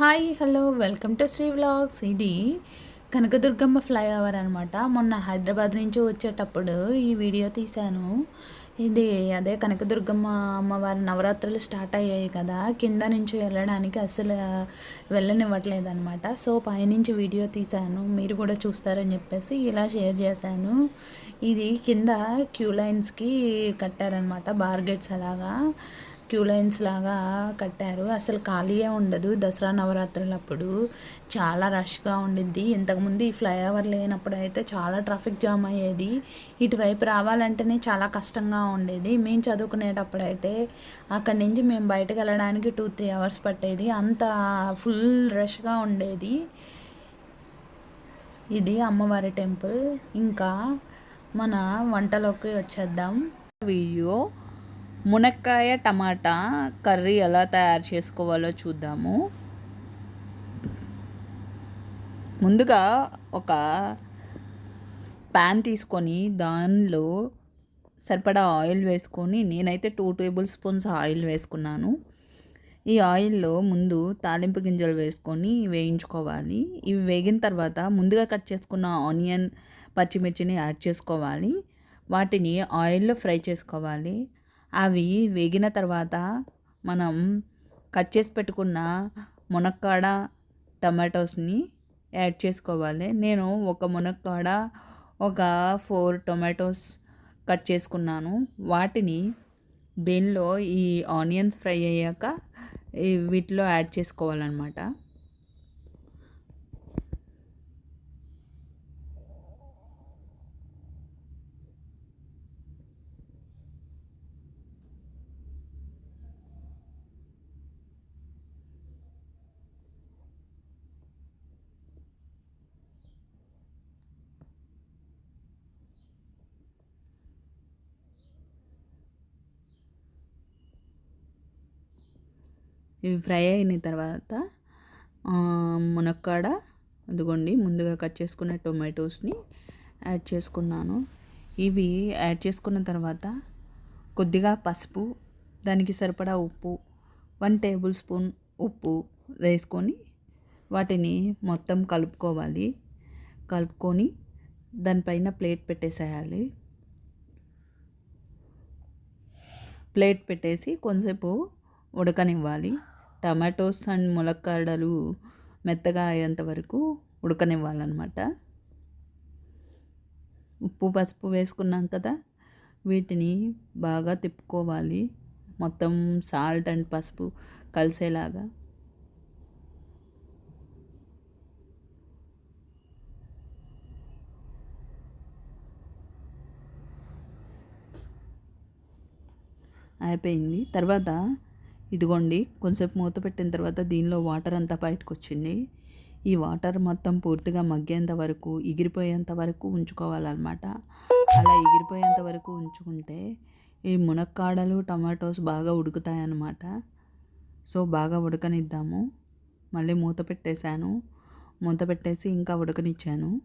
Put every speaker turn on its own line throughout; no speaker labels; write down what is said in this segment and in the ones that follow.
Hi hello welcome to Sri vlogs. ఇది Kanakadurgamma flyover అనమాట మొన్న హైదరాబాద్ నుంచి వచ్చేటప్పుడు ఈ వీడియో తీశాను. ఇది అదే కనకదుర్గమ్మ అమ్మవారి నవరాత్రులు స్టార్ట్ అయ్యాయి కదా. కింద నుంచి వెళ్ళడానికి అసలు వెళ్ళనివ్వట్లేదు అనమాట సో పైనుంచి వీడియో తీశాను. మీరు కూడా చూస్తారని చెప్పేసి ఇలా షేర్ చేశాను. ఇది కింద క్యూ లైన్స్కి కట్టారనమాట బార్గెట్స్ అలాగా. క్యూ లైన్స్ లాగా కట్టారు. అసలు ఖాళీయే ఉండదు దసరా నవరాత్రులప్పుడు చాలా రష్గా ఉండిద్ది. ఇంతకుముందు ఈ ఫ్లైఓవర్ లేనప్పుడు అయితే చాలా ట్రాఫిక్ జామ్ అయ్యేది. ఇటువైపు రావాలంటేనే చాలా కష్టంగా ఉండేది. మేము చదువుకునేటప్పుడు అయితే అక్కడి నుంచి మేము బయటకు వెళ్ళడానికి టూ త్రీ అవర్స్ పట్టేది. అంత ఫుల్ రష్గా ఉండేది. ఇది అమ్మవారి టెంపుల్. ఇంకా మన వంటలోకి వచ్చేద్దాం.
వీడియో మునక్కాయ టమాటా కర్రీ ఎలా తయారు చేసుకోవాలో చూద్దాము. ముందుగా ఒక ప్యాన్ తీసుకొని దానిలో సరిపడా ఆయిల్ వేసుకొని నేనైతే టూ టేబుల్ స్పూన్స్ ఆయిల్ వేసుకున్నాను. ఈ ఆయిల్లో ముందు తాలింపు గింజలు వేసుకొని వేయించుకోవాలి. ఇవి వేగిన తర్వాత ముందుగా కట్ చేసుకున్న ఆనియన్ పచ్చిమిర్చిని యాడ్ చేసుకోవాలి. వాటిని ఆయిల్లో ఫ్రై చేసుకోవాలి. అవి వేగిన తర్వాత మనం కట్ చేసి పెట్టుకున్న మునక్కాడ టమాటోస్ని యాడ్ చేసుకోవాలి. నేను ఒక మునక్కాడ ఒక ఫోర్ టొమాటోస్ కట్ చేసుకున్నాను. వాటిని దీనిలో ఈ ఆనియన్స్ ఫ్రై అయ్యాక వీటిలో యాడ్ చేసుకోవాలన్నమాట. ఇవి ఫ్రై అయిన తర్వాత మునక్కాడ అదిగోండి ముందుగా కట్ చేసుకున్న టొమాటోస్ని యాడ్ చేసుకున్నాను. ఇవి యాడ్ చేసుకున్న తర్వాత కొద్దిగా పసుపు దానికి సరిపడా ఉప్పు వన్ టేబుల్ స్పూన్ ఉప్పు వేసుకొని వాటిని మొత్తం కలుపుకోవాలి. కలుపుకొని దానిపైన ప్లేట్ పెట్టేసేయాలి. ప్లేట్ పెట్టేసి కొంతసేపు ఉడకనివ్వాలి. టమాటోస్ అండ్ ములక్కాడలు మెత్తగా అయ్యేంత వరకు ఉడకనివ్వాలన్నమాట. ఉప్పు పసుపు వేసుకున్నాం కదా వీటిని బాగా తిప్పుకోవాలి. మొత్తం సాల్ట్ అండ్ పసుపు కలిసేలాగా. అయిపోయింది. తర్వాత ఇదిగోండి కొంచెంసేపు మూత పెట్టిన తర్వాత దీనిలో వాటర్ అంతా బయటకు వచ్చింది ఈ వాటర్ మొత్తం పూర్తిగా మగ్గేంత వరకు ఎగిరిపోయేంత వరకు ఉంచుకోవాలన్నమాట. అలా ఎగిరిపోయేంత వరకు ఉంచుకుంటే ఈ మునక్కాడలు టమాటోస్ బాగా ఉడుకుతాయన్నమాట. సో బాగా ఉడకనిద్దాము. మళ్ళీ మూత పెట్టేశాను. మూత పెట్టేసి ఇంకా ఉడకనిచ్చాను.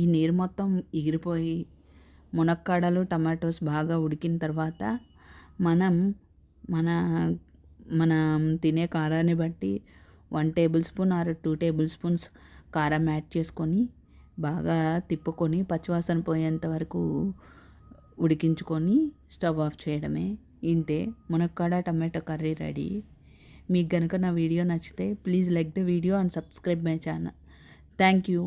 ఈ నీరు మొత్తం ఎగిరిపోయి మునక్కాడలు టమాటోస్ బాగా ఉడికిన తర్వాత మనం మన మనం తినే కారాన్ని బట్టి one tablespoon or two tablespoons కారం యాడ్ చేసుకొని బాగా తిప్పుకొని పచ్చివాసన పోయేంత వరకు ఉడికించుకొని స్టవ్ ఆఫ్ చేయడమే. ఇంతే. మునక్కాడ టమాటో కర్రీ రెడీ. మీకు కనుక నా వీడియో నచ్చితే please like the video and subscribe my channel. Thank you.